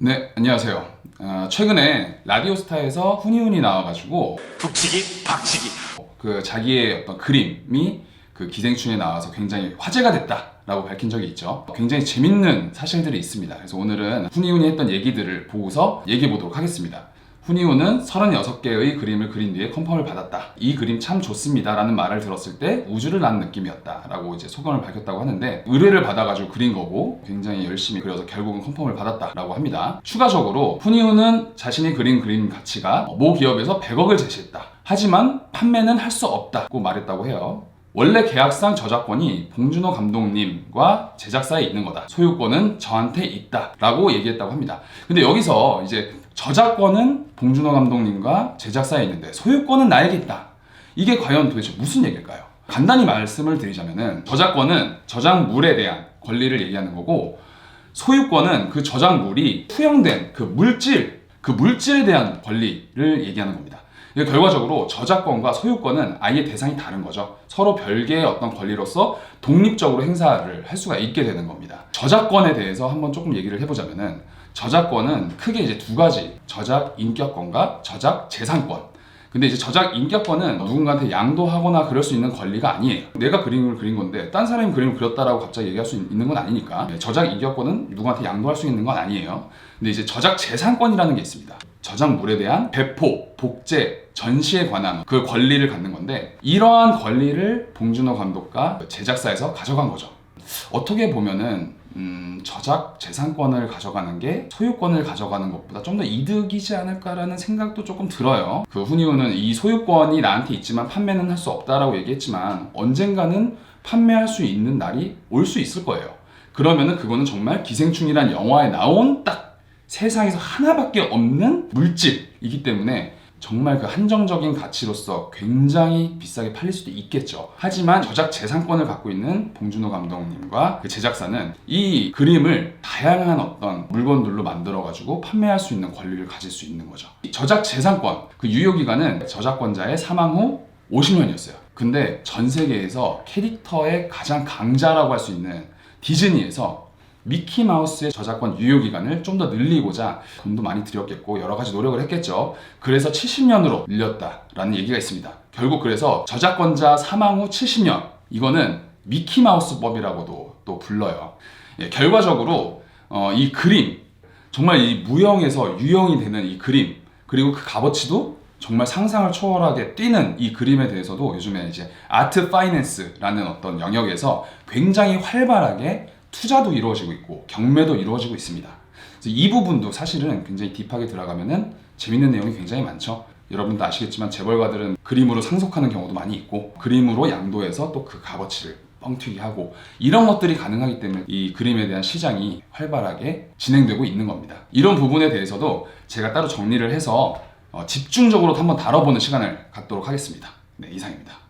네, 안녕하세요. 어, 최근에 라디오스타에서 훈이훈이 나와가지고 북치기 박치기 그 자기의 어떤 그림이 그 기생충에 나와서 굉장히 화제가 됐다라고 밝힌 적이 있죠. 굉장히 재밌는 사실들이 있습니다. 그래서 오늘은 훈이훈이 했던 얘기들을 보고서 얘기해 보도록 하겠습니다. 훈이훈은 36개의 그림을 그린 뒤에 컨펌을 받았다. 이 그림 참 좋습니다. 라는 말을 들었을 때 우주를 난 느낌이었다. 라고 이제 소감을 밝혔다고 하는데 의뢰를 받아가지고 그린 거고 굉장히 열심히 그려서 결국은 컨펌을 받았다. 라고 합니다. 추가적으로 훈이훈은 자신이 그린 그림 가치가 모 기업에서 100억을 제시했다. 하지만 판매는 할 수 없다고 말했다고 해요. 원래 계약상 저작권이 봉준호 감독님과 제작사에 있는 거다. 소유권은 저한테 있다. 라고 얘기했다고 합니다. 근데 여기서 이제 저작권은 봉준호 감독님과 제작사에 있는데 소유권은 나에게 있다. 이게 과연 도대체 무슨 얘기일까요? 간단히 말씀을 드리자면은 저작권은 저작물에 대한 권리를 얘기하는 거고 소유권은 그 저작물이 투영된 그 물질, 그 물질에 대한 권리를 얘기하는 겁니다. 결과적으로 저작권과 소유권은 아예 대상이 다른 거죠. 서로 별개의 어떤 권리로서 독립적으로 행사를 할 수가 있게 되는 겁니다. 저작권에 대해서 한번 조금 얘기를 해보자면은 저작권은 크게 이제 두 가지 저작 인격권과 저작 재산권. 근데 이제 저작 인격권은 누군가한테 양도하거나 그럴 수 있는 권리가 아니에요. 내가 그림을 그린 건데 딴 사람이 그림을 그렸다라고 갑자기 얘기할 수 있는 건 아니니까 네, 저작 인격권은 누구한테 양도할 수 있는 건 아니에요. 근데 이제 저작 재산권이라는 게 있습니다. 저작물에 대한 배포, 복제, 전시에 관한 그 권리를 갖는 건데 이러한 권리를 봉준호 감독과 제작사에서 가져간 거죠. 어떻게 보면은 음, 저작 재산권을 가져가는 게 소유권을 가져가는 것보다 좀 더 이득이지 않을까라는 생각도 조금 들어요. 그 훈이오는 이 소유권이 나한테 있지만 판매는 할 수 없다라고 얘기했지만 언젠가는 판매할 수 있는 날이 올 수 있을 거예요. 그러면은 그거는 정말 기생충이란 영화에 나온 딱 세상에서 하나밖에 없는 물질이기 때문에 정말 그 한정적인 가치로서 굉장히 비싸게 팔릴 수도 있겠죠. 하지만 저작 재산권을 갖고 있는 봉준호 감독님과 그 제작사는 이 그림을 다양한 어떤 물건들로 만들어가지고 판매할 수 있는 권리를 가질 수 있는 거죠. 이 저작 재산권 그 유효 기간은 저작권자의 사망 후 50년이었어요. 근데 전 세계에서 캐릭터의 가장 강자라고 할 수 있는 디즈니에서 미키 마우스의 저작권 유효 기간을 좀 더 늘리고자 돈도 많이 들였겠고 여러 가지 노력을 했겠죠. 그래서 70년으로 늘렸다라는 얘기가 있습니다. 결국 그래서 저작권자 사망 후 70년 이거는 미키 마우스법이라고도 또 불러요. 예, 결과적으로 어, 이 그림 정말 이 무형에서 유형이 되는 이 그림 그리고 그 값어치도 정말 상상을 초월하게 뛰는 이 그림에 대해서도 요즘에 이제 아트 파이낸스라는 어떤 영역에서 굉장히 활발하게 투자도 이루어지고 있고 경매도 이루어지고 있습니다. 이 부분도 사실은 굉장히 딥하게 들어가면은 재밌는 내용이 굉장히 많죠. 여러분도 아시겠지만 재벌가들은 그림으로 상속하는 경우도 많이 있고 그림으로 양도해서 또 그 값어치를 뻥튀기 하고 이런 것들이 가능하기 때문에 이 그림에 대한 시장이 활발하게 진행되고 있는 겁니다. 이런 부분에 대해서도 제가 따로 정리를 해서 어, 집중적으로 한번 다뤄보는 시간을 갖도록 하겠습니다. 네, 이상입니다.